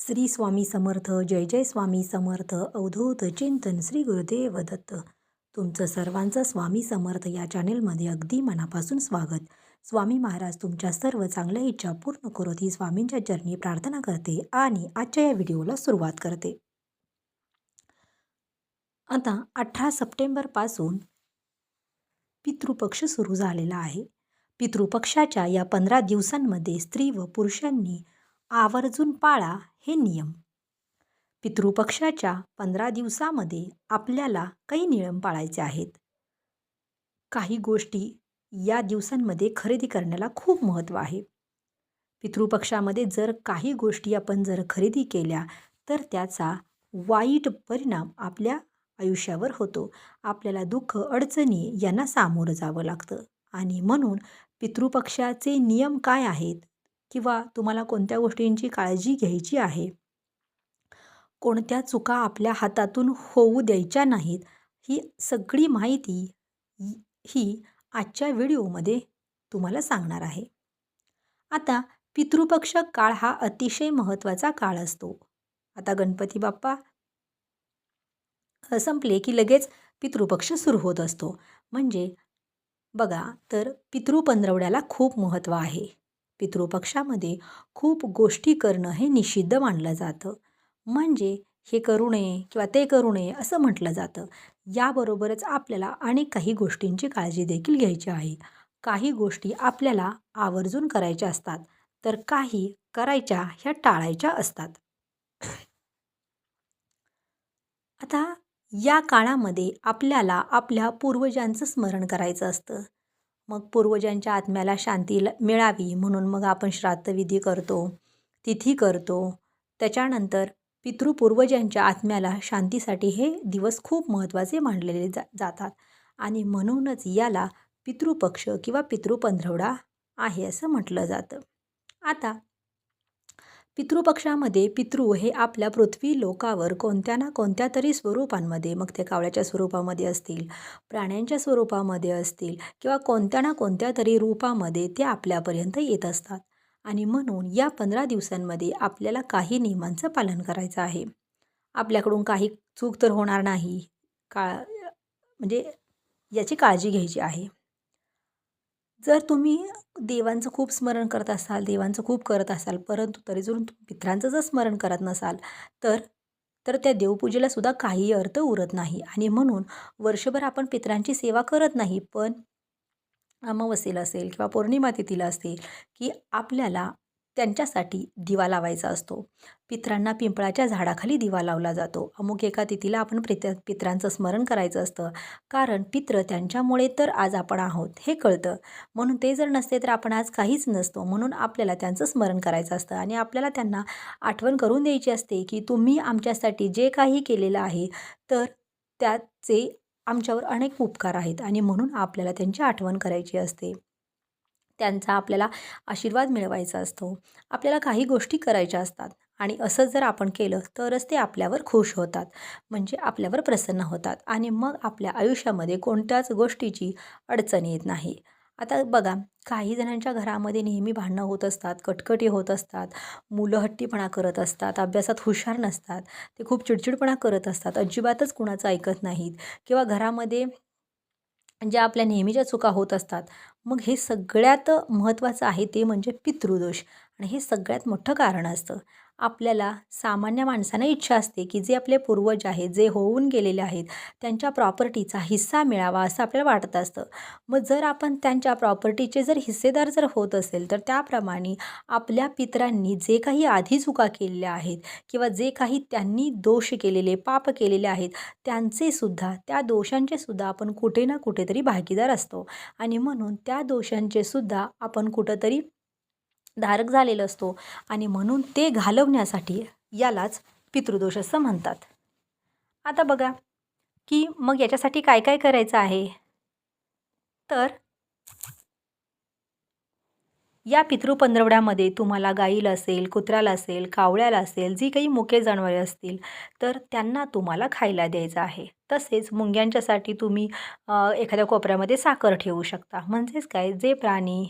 श्री स्वामी समर्थ जय जय स्वामी समर्थ अवधूत चिंतन श्री गुरुदेव दत्त. तुमचं सर्वांचं स्वामी समर्थ या चॅनेलमध्ये अगदी मनापासून स्वागत. स्वामी महाराज तुमच्या सर्व चांगल्या इच्छा पूर्ण करोत ही स्वामींच्या चरणी प्रार्थना करते आणि आजच्या या व्हिडिओला सुरुवात करते. आता अठरा सप्टेंबरपासून पितृपक्ष सुरू झालेला आहे. पितृपक्षाच्या या पंधरा दिवसांमध्ये स्त्री व पुरुषांनी आवर्जून पाळा हे नियम. पितृपक्षाच्या पंधरा दिवसामध्ये आपल्याला काही नियम पाळायचे आहेत. काही गोष्टी या दिवसांमध्ये खरेदी करण्याला खूप महत्त्व आहे. पितृपक्षामध्ये जर काही गोष्टी आपण जर खरेदी केल्या तर त्याचा वाईट परिणाम आपल्या आयुष्यावर होतो. आपल्याला दुःख अडचणी यांना सामोरं जावं लागतं. आणि म्हणून पितृपक्षाचे नियम काय आहेत? किंवा तुम्हाला कोणत्या गोष्टींची काळजी घ्यायची आहे? कोणत्या चुका आपल्या हातातून होऊ द्यायच्या नाहीत? ही सगळी माहिती ही आजच्या व्हिडिओमध्ये तुम्हाला सांगणार आहे. आता पितृपक्ष काळ हा अतिशय महत्त्वाचा काळ असतो. आता गणपती बाप्पा संपले की लगेच पितृपक्ष सुरू होत असतो. म्हणजे बघा तर पितृपंधरवड्याला खूप महत्त्व आहे. पितृपक्षामध्ये खूप गोष्टी करणं हे निषिद्ध मानलं जातं. म्हणजे हे करू नये किंवा ते करू नये असं म्हटलं जातं. याबरोबरच आपल्याला अनेक काही गोष्टींची काळजी देखील घ्यायची आहे. काही गोष्टी आपल्याला आवर्जून करायच्या असतात तर काही करायच्या ह्या टाळायच्या असतात. आता या काळामध्ये आपल्याला आपल्या पूर्वजांचं स्मरण करायचं असतं. मग पूर्वजांच्या आत्म्याला शांती मिळावी म्हणून मग आपण श्राद्धविधी करतो तिथी करतो. त्याच्यानंतर पितृपूर्वजांच्या आत्म्याला शांतीसाठी हे दिवस खूप महत्त्वाचे मानलेले जा जातात. आणि म्हणूनच याला पितृपक्ष किंवा पितृपंधरवडा आहे असं म्हटलं जातं. आता पितृपक्षामध्ये पितृ हे आपल्या पृथ्वी लोकावर कोणत्या ना कोणत्या तरी स्वरूपांमध्ये मग ते कावळ्याच्या स्वरूपामध्ये असतील प्राण्यांच्या स्वरूपामध्ये असतील किंवा कोणत्या ना कोणत्या तरी रूपामध्ये ते आपल्यापर्यंत येत असतात. आणि म्हणून या पंधरा दिवसांमध्ये आपल्याला काही नियमांचं पालन करायचं आहे. आपल्याकडून काही चूक तर होणार नाही. का म्हणजे याची काळजी घ्यायची आहे. जर तुम्ही देवांचं खूप स्मरण करत असाल देवांचं खूप करत असाल परंतु तरी जर मित्रांचं जर स्मरण करत नसाल तर तर त्या देवपूजेला सुद्धा काही अर्थ उरत नाही. आणि म्हणून वर्षभर आपण पित्रांची सेवा करत नाही पण अमावस्येला असेल किंवा पौर्णिमा तिथीला असेल की आपल्याला त्यांच्यासाठी दिवा लावायचा असतो. पित्रांना पिंपळाच्या झाडाखाली दिवा लावला जातो. अमुक एका तिथीला आपण प्रित पित्रांचं स्मरण करायचं असतं. कारण पित्र त्यांच्यामुळे तर आज आपण आहोत हे कळतं. म्हणून ते जर नसते तर आपण आज काहीच नसतो. म्हणून आपल्याला त्यांचं स्मरण करायचं असतं. आणि आपल्याला त्यांना आठवण करून द्यायची असते की तुम्ही आमच्यासाठी जे काही केलेलं आहे तर त्याचे आमच्यावर अनेक उपकार आहेत. आणि म्हणून आपल्याला त्यांची आठवण करायची असते. त्यांचा आपल्याला आशीर्वाद मिळवायचा असतो. आपल्याला काही गोष्टी करायच्या असतात आणि असं जर आपण केलं तरच ते आपल्यावर खुश होतात. म्हणजे आपल्यावर प्रसन्न होतात आणि मग आपल्या आयुष्यामध्ये कोणत्याच गोष्टीची अडचण येत नाही. आता बघा काही जणांच्या घरामध्ये नेहमी भांडणं होत असतात कटकटी होत असतात मुलं हट्टीपणा करत असतात अभ्यासात हुशार नसतात ते खूप चिडचिडपणा करत असतात अजिबातच कुणाचं ऐकत नाहीत किंवा घरामध्ये ज्या आपल्या नेहमीच्या चुका होत असतात. मग हे सगळ्यात महत्त्वाचं आहे ते म्हणजे पितृदोष. आणि हे सगळ्यात मोठं कारण असतं. आपल्याला सामान्य माणसांना इच्छा असते की जे आपले पूर्वज आहेत जे होऊन गेलेले आहेत त्यांच्या प्रॉपर्टीचा हिस्सा मिळावा असं आपल्याला वाटत असतं. मग जर आपण त्यांच्या प्रॉपर्टीचे जर हिस्सेदार जर होत असेल तर त्याप्रमाणे आपल्या पितरांनी जे काही आधी चुका केलेल्या आहेत किंवा जे काही त्यांनी दोष केलेले पाप केलेले आहेत त्यांचे सुद्धा त्या दोषांचे सुद्धा आपण कुठे ना कुठेतरी भागीदार असतो. आणि म्हणून त्या दोषांचे सुद्धा आपण कुठंतरी धारक झालेला असतो आणि म्हणून ते घालवण्यासाठी यालाच पितृदोष असं म्हणतात. आता बघा की मग याच्यासाठी काय काय करायचं आहे? तर या पितृपंधरवड्यामध्ये तुम्हाला गाईला असेल कुत्र्याला असेल कावळ्याला असेल जी काही मुके जनावरे असतील तर त्यांना तुम्हाला खायला द्यायचं आहे. तसेच मुंग्यांच्यासाठी तुम्ही एखाद्या कोपऱ्यामध्ये साखर ठेवू शकता. म्हणजेच काय? जे प्राणी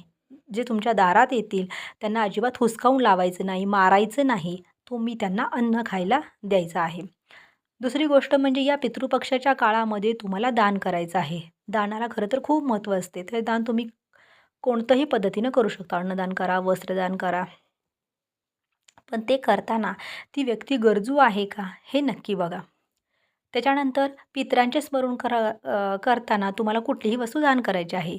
जे तुमच्या दारात येतील त्यांना अजिबात हुसकावून लावायचं नाही मारायचं नाही. तुम्ही त्यांना अन्न खायला द्यायचं आहे. दुसरी गोष्ट म्हणजे या पितृपक्षाच्या काळामध्ये तुम्हाला दान करायचं आहे. दानाला खरं तर खूप महत्त्व असते. ते दान तुम्ही कोणतंही पद्धतीनं करू शकता. अन्नदान करा वस्त्रदान करा. पण ते करताना ती व्यक्ती गरजू आहे का हे नक्की बघा. त्याच्यानंतर पितरांचे स्मरण करा करताना तुम्हाला कुठलीही वस्तू दान करायची आहे.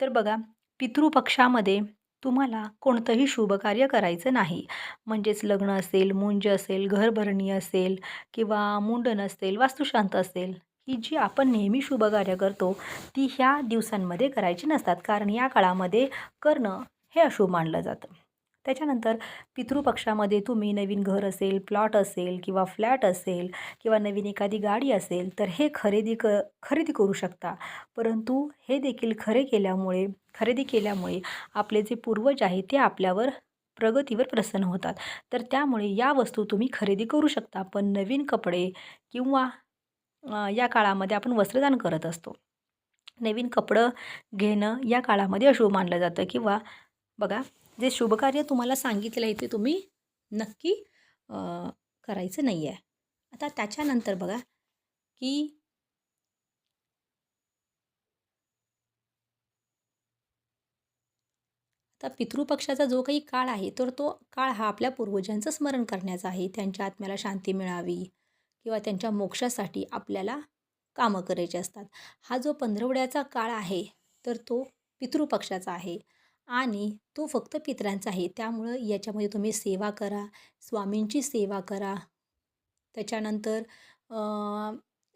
तर बघा पितृपक्षामध्ये तुम्हाला कोणतंही शुभकार्य करायचं नाही. म्हणजेच लग्न असेल मुंज असेल घरभरणी असेल किंवा मुंडन असेल वास्तुशांत असेल ही जी आपण नेहमी शुभकार्य करतो ती ह्या दिवसांमध्ये करायची नसतात. कारण या काळामध्ये करणं हे अशुभ मानलं जातं. त्याच्यानंतर पितृपक्षामध्ये तुम्ही नवीन घर असेल प्लॉट असेल किंवा फ्लॅट असेल किंवा नवीन एखादी गाडी असेल तर हे खरेदी क खरेदी करू शकता. परंतु हे देखील खरे केल्यामुळे खरेदी केल्यामुळे आपले जे पूर्वज आहेत ते आपल्यावर प्रगतीवर प्रसन्न होतात. तर त्यामुळे या वस्तू तुम्ही खरेदी करू शकता पण नवीन कपडे किंवा या काळामध्ये आपण वस्त्रदान करत असतो. नवीन कपडं घेणं या काळामध्ये अशुभ मानलं जातं किंवा बघा जे शुभकार्य तुम्हाला सांगितलं आहे ते तुम्ही नक्की करायचं नाही आहे आता त्याच्यानंतर बघा की आता पितृपक्षाचा जो काही काळ आहे तर तो काळ हा आपल्या पूर्वजांचं स्मरण करण्याचा आहे. त्यांच्या आत्म्याला शांती मिळावी किंवा त्यांच्या मोक्षासाठी आपल्याला कामं करायची असतात. हा जो पंधरवड्याचा काळ आहे तर तो पितृपक्षाचा आहे. आणि तो फक्त पितरांचा आहे. त्यामुळं याच्यामध्ये तुम्ही सेवा करा स्वामींची सेवा करा. त्याच्यानंतर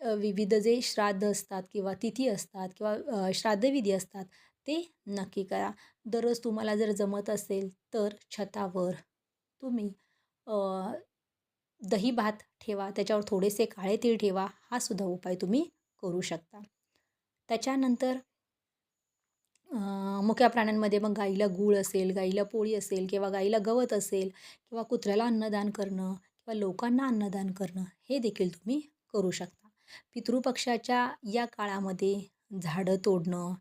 विविध जे श्राद्ध असतात किंवा तिथी असतात किंवा श्राद्धविधी असतात ते नक्की करा. दररोज तुम्हाला जर जमत असेल तर छतावर तुम्ही दही भात ठेवा त्याच्यावर थोडेसे काळे तीळ ठेवा हा सुद्धा उपाय तुम्ही करू शकता. त्याच्यानंतर मुख्या मुक्या प्राण्यांमध्ये मग गाईला गूळ असेल गाईला पोळी असेल किंवा गाईला गवत असेल किंवा कुत्र्याला अन्नदान करणं किंवा लोकांना अन्नदान करणं हे देखील तुम्ही करू शकता. पितृपक्षाच्या या काळामध्ये झाडं तोडणं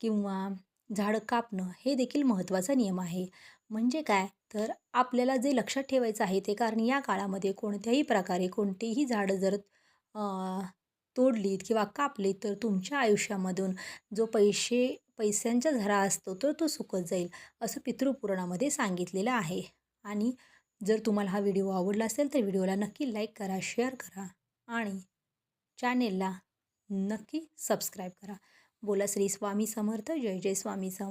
किंवा झाडं कापणं हे देखील महत्त्वाचा नियम आहे. म्हणजे काय? तर आपल्याला जे लक्षात ठेवायचं आहे ते कारण या काळामध्ये कोणत्याही प्रकारे कोणतेही झाडं जर तोडलीत किंवा कापलीत तर तुमच्या आयुष्यामधून जो पैसे पैशांचा झरा असतो तर तो सुकत जाईल असं पितृपुराणामध्ये सांगितलेलं आहे. आणि जर तुम्हाला हा व्हिडिओ आवडला असेल तर व्हिडिओला नक्की लाईक करा शेअर करा आणि चॅनेलला नक्की सबस्क्राईब करा. बोला श्री स्वामी समर्थ जय जय स्वामी समर्थ.